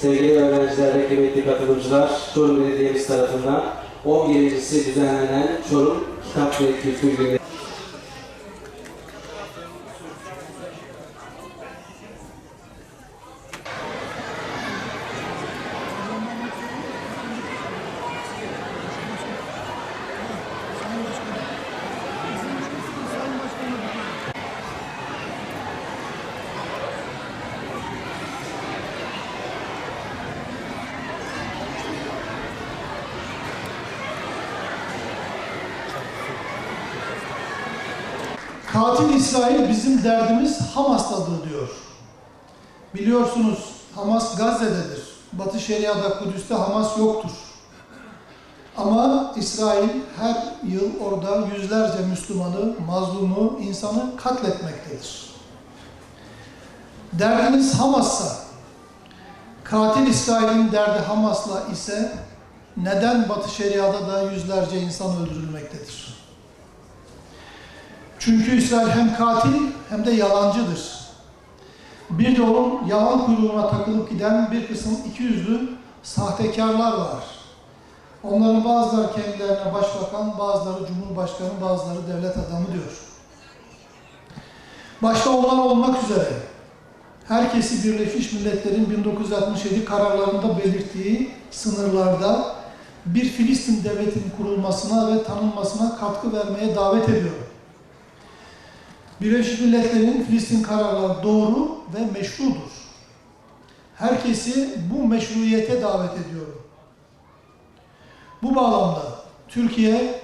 Sevgili öğrenciler ve kıymetli katılımcılar, Çorum Belediyemiz tarafından 11.si düzenlenen Çorum Kitap ve Kültür Günü Katil İsrail bizim derdimiz Hamas'tadır diyor. Biliyorsunuz Hamas Gazze'dedir. Batı Şeria'da Kudüs'te Hamas yoktur. Ama İsrail her yıl orada yüzlerce Müslümanı, mazlumu, insanı katletmektedir. Derdiniz Hamas'sa, katil İsrail'in derdi Hamas'la ise neden Batı Şeria'da da yüzlerce insan öldürülmektedir? Çünkü İsrail hem katil hem de yalancıdır. Bir de onun yalan kuyruğuna takılıp giden bir kısım iki yüzlü sahtekarlar var. Onların bazıları kendilerine başbakan, bazıları cumhurbaşkanı, bazıları devlet adamı diyor. Başta onlar olmak üzere herkesi Birleşmiş Milletler'in 1967 kararlarında belirttiği sınırlarda bir Filistin devletinin kurulmasına ve tanınmasına katkı vermeye davet ediyorum. Birleşmiş Milletler'in Filistin kararları doğru ve meşrudur. Herkesi bu meşruiyete davet ediyorum. Bu bağlamda Türkiye,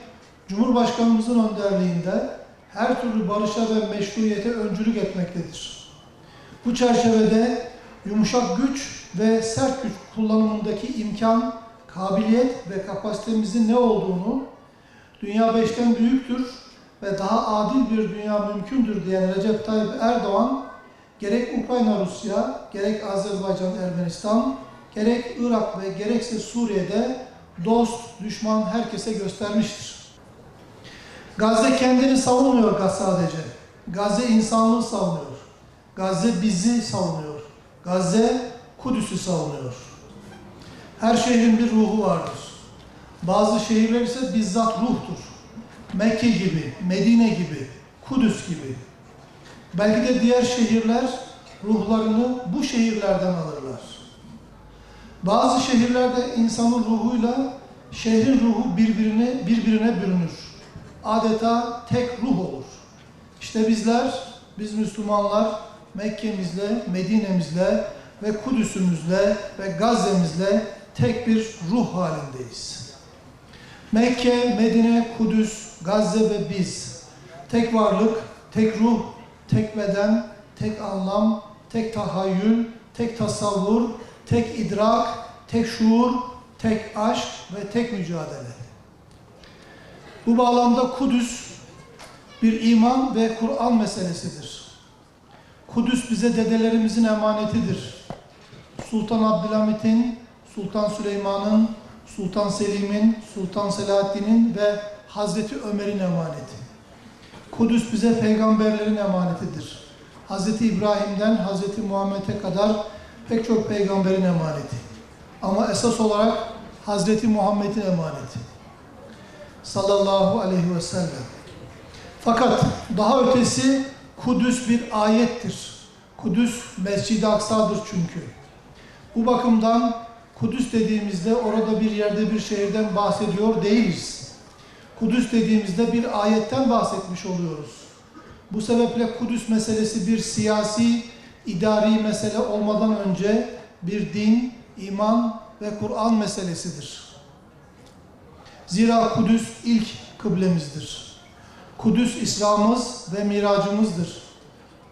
Cumhurbaşkanımızın önderliğinde her türlü barışa ve meşruiyete öncülük etmektedir. Bu çerçevede yumuşak güç ve sert güç kullanımındaki imkan, kabiliyet ve kapasitemizin ne olduğunu, dünya beşten büyüktür ve daha adil bir dünya mümkündür diyen Recep Tayyip Erdoğan, gerek Ukrayna-Rusya, gerek Azerbaycan-Ermenistan, gerek Irak ve gerekse Suriye'de dost, düşman herkese göstermiştir. Gazze kendini savunmuyor Gaz sadece. Gazze insanlığı savunuyor. Gazze bizi savunuyor. Gazze Kudüs'ü savunuyor. Her şehrin bir ruhu vardır. Bazı şehirler ise bizzat ruhtur. Mekke gibi, Medine gibi, Kudüs gibi. Belki de diğer şehirler ruhlarını bu şehirlerden alırlar. Bazı şehirlerde insanın ruhuyla şehrin ruhu birbirine birbirine bürünür. Adeta tek ruh olur. İşte bizler, biz Müslümanlar Mekke'mizle, Medine'mizle ve Kudüs'ümüzle ve Gazze'mizle tek bir ruh halindeyiz. Mekke, Medine, Kudüs, Gazze ve biz. Tek varlık, tek ruh, tek beden, tek anlam, tek tahayyül, tek tasavvur, tek idrak, tek şuur, tek aşk ve tek mücadele. Bu bağlamda Kudüs bir iman ve Kur'an meselesidir. Kudüs bize dedelerimizin emanetidir. Sultan Abdülhamit'in, Sultan Süleyman'ın, Sultan Selim'in, Sultan Selahaddin'in ve Hazreti Ömer'in emaneti. Kudüs bize peygamberlerin emanetidir. Hazreti İbrahim'den Hazreti Muhammed'e kadar pek çok peygamberin emaneti. Ama esas olarak Hazreti Muhammed'in emaneti. Sallallahu aleyhi ve sellem. Fakat daha ötesi Kudüs bir ayettir. Kudüs Mescid-i Aksa'dır çünkü. Bu bakımdan Kudüs dediğimizde orada bir yerde bir şehirden bahsediyor değiliz. Kudüs dediğimizde bir ayetten bahsetmiş oluyoruz. Bu sebeple Kudüs meselesi bir siyasi, idari mesele olmadan önce bir din, iman ve Kur'an meselesidir. Zira Kudüs ilk kıblemizdir. Kudüs İslam'ımız ve miracımızdır.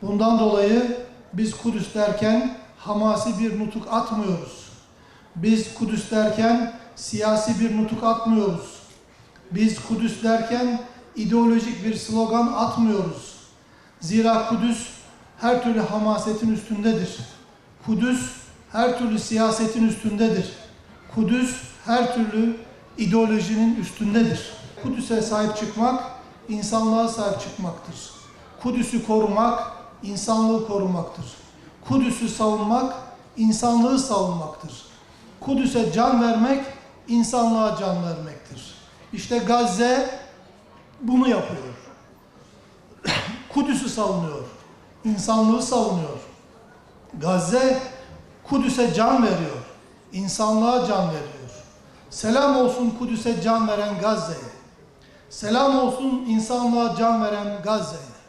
Bundan dolayı biz Kudüs derken hamasi bir nutuk atmıyoruz. Biz Kudüs derken siyasi bir nutuk atmıyoruz. Biz Kudüs derken ideolojik bir slogan atmıyoruz. Zira Kudüs her türlü hamasetin üstündedir. Kudüs her türlü siyasetin üstündedir. Kudüs her türlü ideolojinin üstündedir. Kudüs'e sahip çıkmak, insanlığa sahip çıkmaktır. Kudüs'ü korumak, insanlığı korumaktır. Kudüs'ü savunmak, insanlığı savunmaktır. Kudüs'e can vermek, insanlığa can vermektir. İşte Gazze bunu yapıyor. Kudüs'ü savunuyor, insanlığı savunuyor. Gazze Kudüs'e can veriyor, insanlığa can veriyor. Selam olsun Kudüs'e can veren Gazze'ye. Selam olsun insanlığa can veren Gazze'ye.